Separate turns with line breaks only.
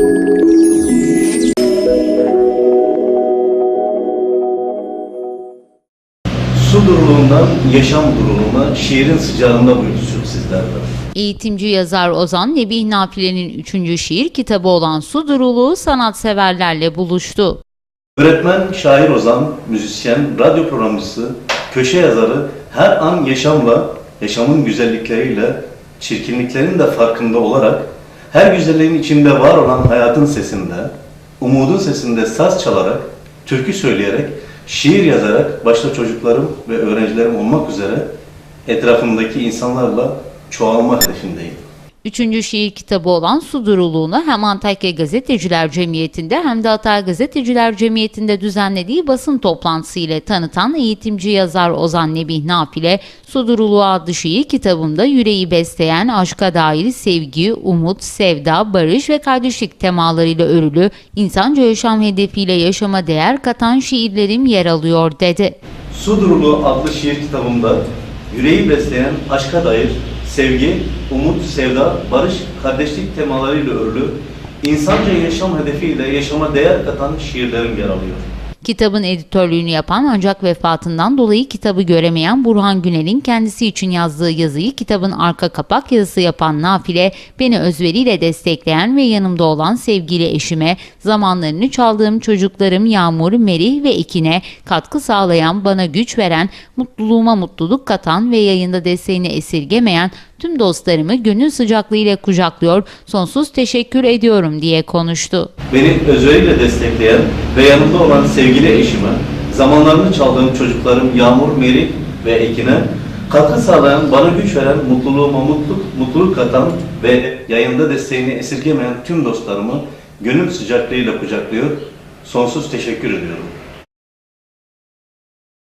Su duruluğundan yaşam duruluğuna şiirin sıcağında buluşuyor sizlerle.
Eğitimci yazar Ozan Nebih Nafile'nin üçüncü şiir kitabı olan Su Duruluğu sanatseverlerle buluştu.
Öğretmen, şair Ozan, müzisyen, radyo programcısı, köşe yazarı her an yaşamla, yaşamın güzellikleriyle, çirkinliklerin de farkında olarak her güzelliğin içinde var olan hayatın sesinde, umudun sesinde saz çalarak, türkü söyleyerek, şiir yazarak başta çocuklarım ve öğrencilerim olmak üzere etrafımdaki insanlarla çoğalma hedefindeyim.
Üçüncü şiir kitabı olan Su hem Antakya Gazeteciler Cemiyeti'nde hem de Hatay Gazeteciler Cemiyeti'nde düzenlediği basın toplantısı ile tanıtan eğitimci yazar Ozan Nebih Nafile, Su adlı şiir kitabında yüreği besleyen aşka dair sevgi, umut, sevda, barış ve kardeşlik temalarıyla örülü, insanca yaşam hedefiyle yaşama değer katan şiirlerim yer alıyor dedi.
Su adlı şiir kitabımda yüreği besleyen aşka dair sevgi, umut, sevda, barış, kardeşlik temalarıyla örülü, insanca yaşam hedefiyle yaşama değer katan şiirlerim yer alıyor.
Kitabın editörlüğünü yapan ancak vefatından dolayı kitabı göremeyen Burhan Günel'in kendisi için yazdığı yazıyı kitabın arka kapak yazısı yapan Nafile, beni özveriyle destekleyen ve yanımda olan sevgili eşime, zamanlarını çaldığım çocuklarım Yağmur, Merih ve Ekin'e katkı sağlayan, bana güç veren, mutluluğuma mutluluk katan ve yayında desteğini esirgemeyen tüm dostlarımı gönül sıcaklığıyla kucaklıyor, sonsuz teşekkür ediyorum diye konuştu.
Beni özveriyle destekleyen ve yanımda olan sevgili eşime, zamanlarını çaldığım çocuklarım Yağmur, Meri ve Ekin'e katkı sağlayan, bana güç veren, mutluluğuma mutluluk, mutluluk katan ve yayında desteğini esirgemeyen tüm dostlarımı gönül sıcaklığıyla kucaklıyor, sonsuz teşekkür ediyorum.